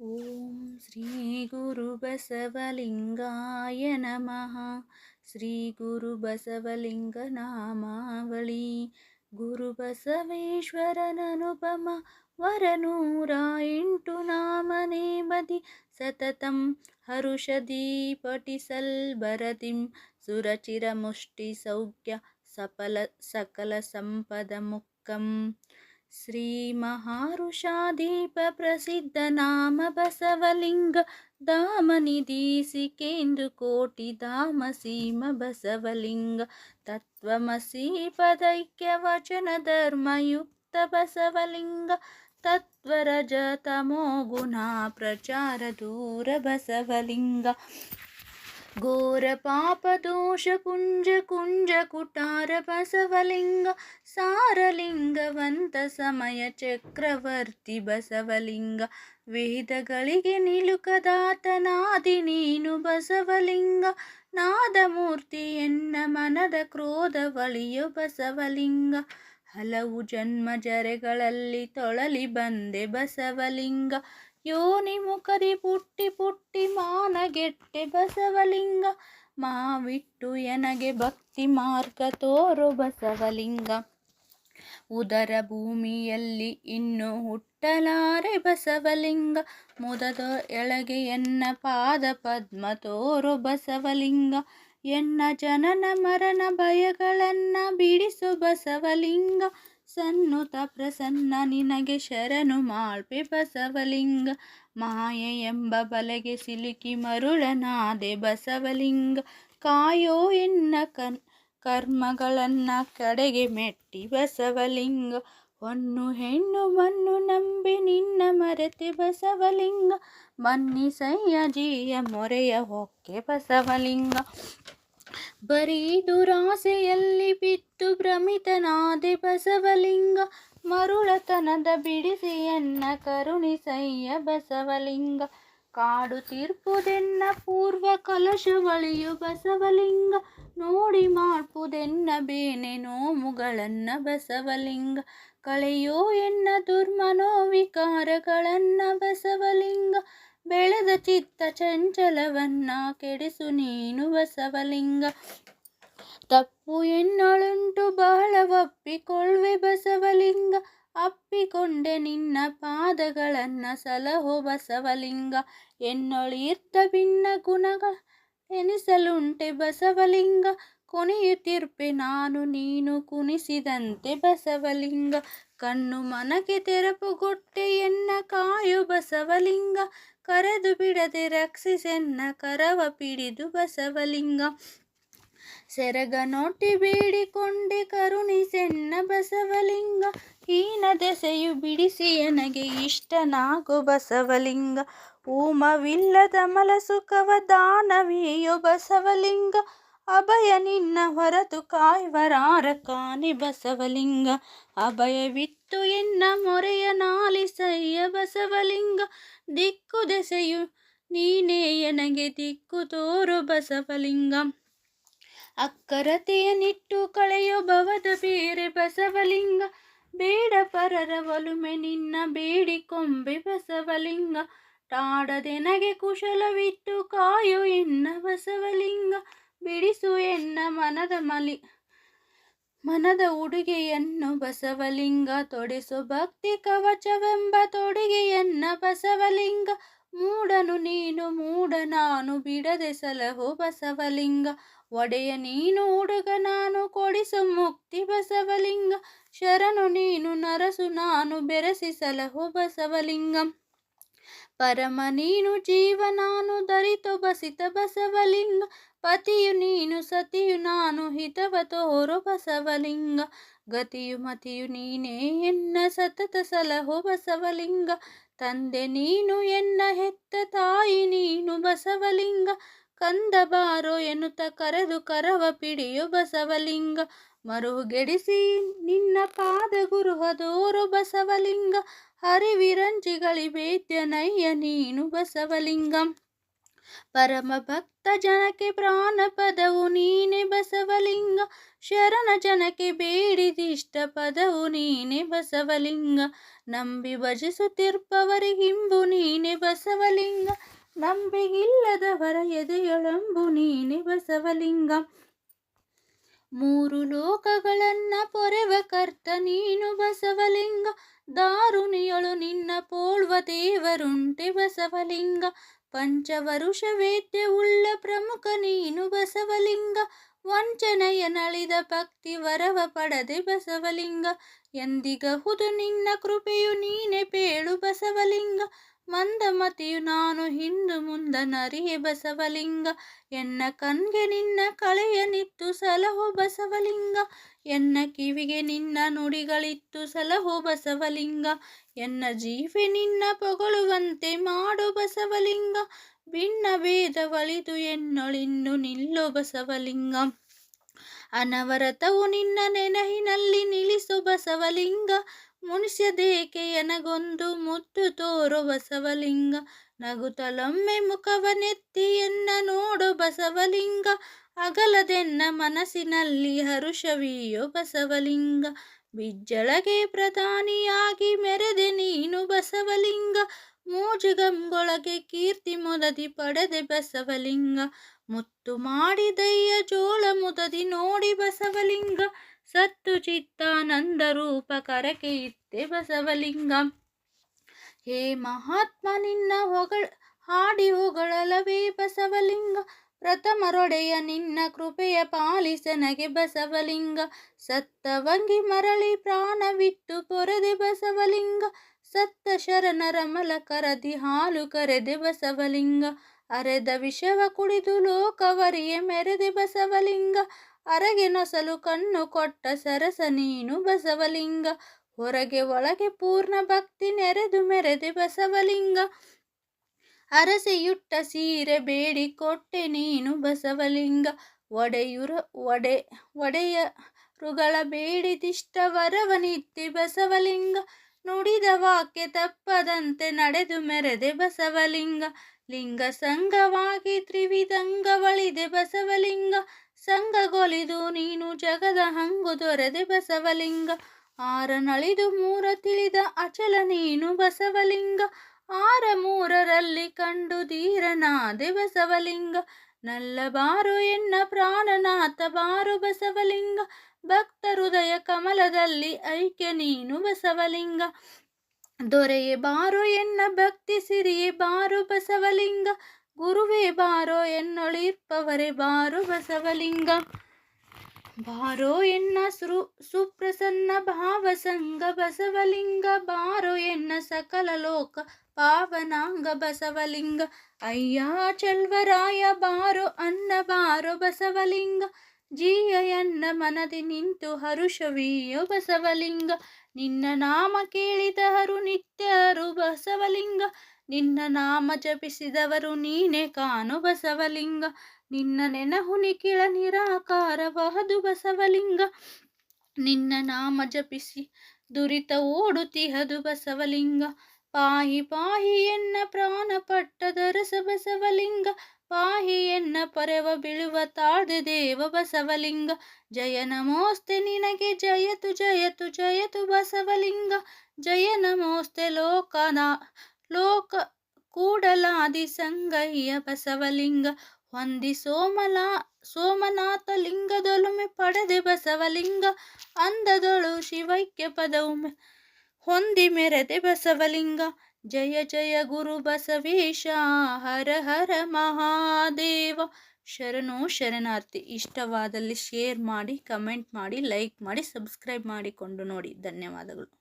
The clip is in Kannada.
ಓಂ ಶ್ರೀ ಗುರು ಬಸವಲಿಂಗಾಯ ನಮಃ ಶ್ರೀ ಗುರು ಬಸವಲಿಂಗ ನಾಮಾವಳಿ ಗುರು ಬಸವೇಶ್ವರನನುಪಮ ವರನೂರ ಎಂಟು श्रीमहारुषा दीपप्रसिद्धनामबसवलिङ्गनिधीसिकेन्दुकोटि दामसीम बसवलिङ्ग तत्त्वमसीपदैक्यवचन धर्मयुक्त बसवलिङ्ग तत्त्वरजतमोगुणा प्रचार ಘೋರ ಪಾಪ, ದೋಷ ಕುಂಜ ಕುಂಜ, ಕುಟಾರ, ಬಸವಲಿಂಗ ಸಾರಲಿಂಗವಂತ ಸಮಯ, ಚಕ್ರವರ್ತಿ, ಬಸವಲಿಂಗ, ವೇದಗಳಿಗೆ ನಿಲುಕದಾತನಾದಿ ನೀನು, ಬಸವಲಿಂಗ ನಾದಮೂರ್ತಿಯನ್ನ ಮನದ ಕ್ರೋಧ ಬಳಿಯ ಬಸವಲಿಂಗ, ಹಲವು ಜನ್ಮ ಜರೆಗಳಲ್ಲಿ ತೊಳಲಿ ಬಂದೆ ಬಸವಲಿಂಗ ಯೋನಿ ಮುಖದಿ ಪುಟ್ಟಿ ಪುಟ್ಟಿ ಮಾನಗೆಟ್ಟೆ ಬಸವಲಿಂಗ. ಮಾವಿಟ್ಟು ಎನಗೆ ಭಕ್ತಿ ಮಾರ್ಗ ತೋರು ಬಸವಲಿಂಗ. ಉದರ ಭೂಮಿಯಲ್ಲಿ ಇನ್ನು ಹುಟ್ಟಲಾರೆ ಬಸವಲಿಂಗ. ಮುದದ ಎಳಗೆ ಎನ್ನ ಪಾದ ಪದ್ಮ ತೋರು ಬಸವಲಿಂಗ. ಎನ್ನ ಜನನ ಮರಣ ಭಯಗಳನ್ನ ಬಿಡಿಸು ಬಸವಲಿಂಗ. ಸನ್ನುತ ಪ್ರಸನ್ನ ನಿನಗೆ ಶರಣು ಮಾಳ್ಪೆ ಬಸವಲಿಂಗ. ಮಾಯೆ ಎಂಬ ಬಲೆಗೆ ಸಿಲುಕಿ ಮರುಳನಾದೆ ಬಸವಲಿಂಗ. ಕಾಯೋ ಎನ್ನ ಕನ್ ಕರ್ಮಗಳನ್ನ ಕಡೆಗೆ ಮೆಟ್ಟಿ ಬಸವಲಿಂಗ. ಹೊನ್ನು ಹೆಣ್ಣು ಮಣ್ಣು ನಂಬಿ ನಿನ್ನ ಮರೆತೆ ಬಸವಲಿಂಗ. ಮನ್ನಿಸಯ್ಯ ಜೀಯ ಮೊರೆಯ ಹೊಕ್ಕೆ ಬಸವಲಿಂಗ. ಬರೀ ದುರಾಸೆಯಲ್ಲಿ ಬಿದ್ದು ಭ್ರಮಿತನಾದೆ ಬಸವಲಿಂಗ ಮರುಳತನದ ಬಿಡಿಸಿ ಎನ್ನ ಕರುಣಿಸಯ್ಯ ಬಸವಲಿಂಗ ಕಾಡು ತೀರ್ಪುದೆನ್ನ ಪೂರ್ವ ಕಲಶ ಬಳಿಯು ಬಸವಲಿಂಗ ನೋಡಿ ಮಾಡ್ಪುದೆನ್ನ ಬೇನೆ ನೋವುಗಳನ್ನ ಬಸವಲಿಂಗ ಕಳೆಯೋ ಎನ್ನ ದುರ್ಮನೋ ವಿಕಾರಗಳನ್ನ ಬಸವಲಿಂಗ ಬೆಳೆದ ಚಿತ್ತ ಚಂಚಲವನ್ನ ಕೆಡಿಸು ನೀನು ಬಸವಲಿಂಗ. ತಪ್ಪು ಎನ್ನಳುಂಟು ಬಹಳ ಒಪ್ಪಿಕೊಳ್ಳುವೆ ಬಸವಲಿಂಗ. ಅಪ್ಪಿಕೊಂಡೆ ನಿನ್ನ ಪಾದಗಳನ್ನ ಸಲಹೋ ಬಸವಲಿಂಗ. ಎನ್ನೊಳಿರ್ತ ಭಿನ್ನ ಗುಣಗಳ ಎನಿಸಲುಂಟೆ ಬಸವಲಿಂಗ. ಕೊನೆಯುತ್ತಿರ್ಪೆ ನಾನು ನೀನು ಕುಣಿಸಿದಂತೆ ಬಸವಲಿಂಗ. ಕಣ್ಣು ಮನಕ್ಕೆ ತೆರಪುಗೊಟ್ಟೆಯನ್ನ ಕಾಯು ಬಸವಲಿಂಗ. ಕರೆದು ಬಿಡದೆ ರಕ್ಷಿಸೆನ್ನ ಕರವ ಪಿಡಿದು ಬಸವಲಿಂಗ. ಸೆರಗ ನೋಟಿ ಬೇಡಿಕೊಂಡೆ ಕರುಣಿಸೆನ್ನ ಬಸವಲಿಂಗ. ಹೀನ ದೆಸೆಯು ಬಿಡಿಸಿ ನನಗೆ ಇಷ್ಟನಾಗು ಬಸವಲಿಂಗ. ಊಮವಿಲ್ಲದ ಮಲಸುಖವ ದಾನವೀಯೋ ಬಸವಲಿಂಗ. ಅಭಯ ನಿನ್ನ ಹೊರತು ಕಾಯ್ವರಾರ ಕಾನಿ ಬಸವಲಿಂಗ. ಅಭಯವಿತ್ತು ಎನ್ನ ಮೊರೆಯ ನಾಲಿಸಯ್ಯ ಬಸವಲಿಂಗ. ದಿಕ್ಕು ದೆಸೆಯು ನೀನೇ ಎನಗೆ ದಿಕ್ಕು ತೋರು ಬಸವಲಿಂಗ. ಅಕ್ಕರತೆಯ ನಿಟ್ಟು ಕಳೆಯೋ ಭವದ ಬೇರೆ ಬಸವಲಿಂಗ. ಬೇಡ ಪರರ ಒಲುಮೆ ನಿನ್ನ ಬೇಡಿಕೊಂಬೆ ಬಸವಲಿಂಗ. ಟಾಡದೆನಗೆ ಕುಶಲವಿಟ್ಟು ಕಾಯೋ ಎನ್ನ ಬಸವಲಿಂಗ. ಬಿಡಿಸು ಎನ್ನ ಮನದ ಮಲಿ, ಮನದ ಉಡುಗೆಯನ್ನು ಬಸವಲಿಂಗ ತೊಡಿಸು. ಭಕ್ತಿ ಕವಚವೆಂಬ ತೊಡುಗೆಯನ್ನ ಬಸವಲಿಂಗ, ಮೂಡನು ನೀನು, ಮೂಡ ನಾನು ಬಿಡದೆ ಸಲಹು ಬಸವಲಿಂಗ. ಒಡೆಯ ನೀನು ಹುಡುಗ ನಾನು ಕೊಡಿಸು ಮುಕ್ತಿ ಬಸವಲಿಂಗ, ಶರಣು ನೀನು ನರಸು ನಾನು ಬೆರೆಸಿ ಸಲಹು ಬಸವಲಿಂಗ. ಪರಮ ನೀನು ಜೀವನಾನು ದರಿತು ಬಸಿತ ಬಸವಲಿಂಗ. ಪತಿಯು ನೀನು, ಸತಿಯು ನಾನು, ಹಿತವ ತೋರು ಬಸವಲಿಂಗ. ಗತಿಯು ಮತಿಯು ನೀನೇ ಎನ್ನ ಸತತ ಸಲಹು ಬಸವಲಿಂಗ. ತಂದೆ ನೀನು ಎನ್ನ ಹೆತ್ತ ತಾಯಿ ನೀನು ಬಸವಲಿಂಗ. ಕಂದ ಬಾರೋ ಎನ್ನುತ್ತ ಕರೆದು ಕರವ ಪಿಡಿಯು ಬಸವಲಿಂಗ. ಮರುಗೆಡಿಸಿ ನಿನ್ನ ಪಾದ ಗುರುಹದೋರು ಬಸವಲಿಂಗ. ಹರಿವಿರಂಚಿಗಳಿಬೇದ್ಯನಯ್ಯ ನೀನು ಬಸವಲಿಂಗ. ಪರಮ ಭಕ್ತ ಜನಕ್ಕೆ ಪ್ರಾಣ ಪದವು ನೀನೆ ಬಸವಲಿಂಗ. ಶರಣ ಜನಕ್ಕೆ ಬೇಡಿದಿಷ್ಟ ಪದವು ನೀನೆ ಬಸವಲಿಂಗ. ನಂಬಿ ಭಜಿಸುತ್ತಿರ್ಪವರಿಗಿಂಬು ನೀನೆ ಬಸವಲಿಂಗ. ನಂಬಿಗಿಲ್ಲದವರ ಎದೆಯೊಳಂಬು ನೀನೆ ಬಸವಲಿಂಗ ಮೂರು ಲೋಕಗಳನ್ನ ಪೊರೆವ ಕರ್ತ ನೀನು ಬಸವಲಿಂಗ ದಾರುಣಿಯಳು ನಿನ್ನ ಪೋಳ್ವ ದೇವರುಂಟೆ ಬಸವಲಿಂಗ ಪಂಚವರುಷ ವೇದ್ಯ ಉಳ್ಳ ಪ್ರಮುಖ ನೀನು ಬಸವಲಿಂಗ ವಂಚನೆಯ ನಳಿದ ಭಕ್ತಿ ವರವ ಪಡದೆ ಬಸವಲಿಂಗ ಎಂದಿಗಹುದು ನಿನ್ನ ಕೃಪೆಯು ನೀನೆ ಪೇಳು ಬಸವಲಿಂಗ. ಮಂದಮತಿಯು ನಾನು ಹಿಂದು ಮುಂದ ನರಿಯೆ ಬಸವಲಿಂಗ. ಎನ್ನ ಕಣ್ಗೆ ನಿನ್ನ ಕಳೆಯ ನಿತ್ತು ಸಲಹೋ ಬಸವಲಿಂಗ. ಎನ್ನ ಕಿವಿಗೆ ನಿನ್ನ ನುಡಿಗಳಿತ್ತು ಸಲಹೋ ಬಸವಲಿಂಗ. ಎನ್ನ ಜೀವೆ ನಿನ್ನ ಪೊಗಳುವಂತೆ ಮಾಡು ಬಸವಲಿಂಗ. ಭಿನ್ನ ಭೇದವಳಿದು ಎನ್ನೊಳಿನ್ನು ನಿಲ್ಲು ಬಸವಲಿಂಗ. ಅನವರತವು ನಿನ್ನ ನೆನಹಿನಲ್ಲಿ ನಿಲ್ಲಿಸು ಬಸವಲಿಂಗ. ಮುನುಷ್ಯ ಎನಗೊಂದು ಮುತ್ತು ತೋರು ಬಸವಲಿಂಗ. ನಗುತ್ತಲೊಮ್ಮೆ ಮುಖವನೆತ್ತಿ ಎನ್ನ ನೋಡು ಬಸವಲಿಂಗ. ಅಗಲದೆನ್ನ ಮನಸ್ಸಿನಲ್ಲಿ ಹರುಷವಿಯೋ ಬಸವಲಿಂಗ. ಬಿಜ್ಜಳಗೆ ಪ್ರಧಾನಿಯಾಗಿ ಮೆರೆದೆ ನೀನು ಬಸವಲಿಂಗ. ಮೂಜುಗಂಗೊಳಗೆ ಕೀರ್ತಿ ಮೊದದಿ ಪಡೆದೆ ಬಸವಲಿಂಗ. ಮುತ್ತು ಮಾಡಿದಯ್ಯ ಜೋಳ ಮುದದಿ ನೋಡಿ ಬಸವಲಿಂಗ. ಸತ್ತು ಚಿತ್ತಾನಂದ ರೂಪ ಕರಕೆ ಇತ್ತೆ ಬಸವಲಿಂಗ. ಹೇ ಮಹಾತ್ಮ ನಿನ್ನ ಹೊಗಳ, ಹಾಡಿ ಹೊಗಳಲವೇ ಬಸವಲಿಂಗ. ಪ್ರಥಮರೊಡೆಯ ನಿನ್ನ ಕೃಪೆಯ ಪಾಲಿಸನಗೆ ಬಸವಲಿಂಗ. ಸತ್ತವಂಗಿ ಮರಳಿ ಪ್ರಾಣವಿಟ್ಟು ಪೊರೆದೆ ಬಸವಲಿಂಗ. ಸತ್ತ ಶರಣರ ಮಲ ಕರದಿ ಹಾಲು ಕರೆದೆ ಬಸವಲಿಂಗ. ಅರೆದ ವಿಷವ ಕುಡಿದು ಲೋಕವರಿಗೆ ಮೆರೆದೆ ಬಸವಲಿಂಗ. ಅರಗೆ ನೊಸಲು ಕಣ್ಣು ಕೊಟ್ಟ ಸರಸ ನೀನು ಬಸವಲಿಂಗ. ಹೊರಗೆ ಒಳಗೆ ಪೂರ್ಣ ಭಕ್ತಿ ನೆರೆದು ಮೆರೆದೆ ಬಸವಲಿಂಗ. ಅರಸೆಯುಟ್ಟ ಸೀರೆ ಬೇಡಿ ಕೊಟ್ಟೆ ನೀನು ಬಸವಲಿಂಗ. ಒಡೆಯುರ, ಒಡೆ, ಒಡೆಯರುಗಳ ಬೇಡಿದಿಷ್ಟ ವರವನಿತ್ತಿ ಬಸವಲಿಂಗ. ನುಡಿದ ವಾಕ್ಯ ತಪ್ಪದಂತೆ ನಡೆದು ಮೆರೆದೆ ಬಸವಲಿಂಗ. ಲಿಂಗ ಸಂಘವಾಗಿ ತ್ರಿವಿಧಂಗವಳಿದೆ ಬಸವಲಿಂಗ. ಸಂಘಗೊಲಿದು ನೀನು ಜಗದ ಹಂಗು ದೊರೆದೆ ಬಸವಲಿಂಗ. ಆರ ನಳಿದು ಮೂರ ತಿಳಿದ ಅಚಲ ನೀನು ಬಸವಲಿಂಗ. ಆರ ಮೂರರಲ್ಲಿ ಕಂಡು ಧೀರನಾದೆ ಬಸವಲಿಂಗ. ನಲ್ಲಬಾರು ಎನ್ನ ಪ್ರಾಣನಾಥ ಬಾರು ಬಸವಲಿಂಗ. ಭಕ್ತ ಹೃದಯ ಕಮಲದಲ್ಲಿ ಐಕ್ಯ ನೀನು ಬಸವಲಿಂಗ. ದೊರೆಯೇ ಬಾರೋ ಎನ್ನ ಭಕ್ತಿ ಸಿರಿಯೇ ಬಾರು ಬಸವಲಿಂಗ. ಗುರುವೇ ಬಾರೋ ಎನ್ನೊಳಿರ್ಪವರೇ ಬಾರು ಬಸವಲಿಂಗ. ಬಾರೋ ಎನ್ನ ಸೃ ಸುಪ್ರಸನ್ನ ಭಾವಸಂಗ ಬಸವಲಿಂಗ. ಬಾರೋ ಎನ್ನ ಸಕಲ ಲೋಕ ಪಾವನಾಂಗ ಬಸವಲಿಂಗ. ಅಯ್ಯ ಚಲ್ವರಾಯ ಬಾರೋ ಅನ್ನ ಬಾರೋ ಬಸವಲಿಂಗ. ಜೀಯ ಎನ್ನ ಮನದಿ ನಿಂತು ಹರುಷವಿಯೋ ಬಸವಲಿಂಗ. ನಿನ್ನ ನಾಮ ಕೇಳಿದ ಹರು ನಿತ್ಯರು ಬಸವಲಿಂಗ. ನಿನ್ನ ನಾಮ ಜಪಿಸಿದವರು ನೀನೆ ಕಾನು ಬಸವಲಿಂಗ. ನಿನ್ನ ನೆನಹು ನಿಖಿಳ ನಿರಾಕಾರವಹದು ಬಸವಲಿಂಗ. ನಿನ್ನ ನಾಮ ಜಪಿಸಿ ದುರಿತ ಓಡುತ್ತಿಹದು ಬಸವಲಿಂಗ. ಪಾಹಿ ಪಾಹಿ ಎನ್ನ ಪ್ರಾಣ ಪಟ್ಟದರಸ ಬಸವಲಿಂಗ. ಪಾಹಿ ಎನ್ನ ಪರವ ಬೀಳುವ ತಾಳ್ದೆ ದೇವ ಬಸವಲಿಂಗ. ಜಯ ನಮೋಸ್ತೆ ನಿನಗೆ, ಜಯತು ಜಯತು ಜಯತು ಬಸವಲಿಂಗ. ಜಯ ನಮೋಸ್ತೆ ಲೋಕನ, ಲೋಕ ಕೂಡಲಾದಿ ಸಂಗಯ್ಯ ಬಸವಲಿಂಗ. ಹೊಂದಿ ಸೋಮಲಾ, ಸೋಮನಾಥ ಲಿಂಗದೊಲುಮೆ ಪಡೆದೆ ಅಂದದೊಳು ಶಿವೈಕ್ಯ ಪದವು ಹೊಂದಿ ಮೆರೆದೆ ಬಸವಲಿಂಗ. ಜಯ ಜಯ ಗುರು ಬಸವೇಶ, ಹರ ಹರ ಮಹಾದೇವ. ಶರಣು ಶರಣಾರ್ಥಿ, ಇಷ್ಟವಾದಲ್ಲಿ ಶೇರ್ ಮಾಡಿ ಕಮೆಂಟ್ ಮಾಡಿ ಲೈಕ್ ಮಾಡಿ ಸಬ್ಸ್ಕ್ರೈಬ್ ಮಾಡಿಕೊಂಡು ನೋಡಿ. ಧನ್ಯವಾದಗಳು.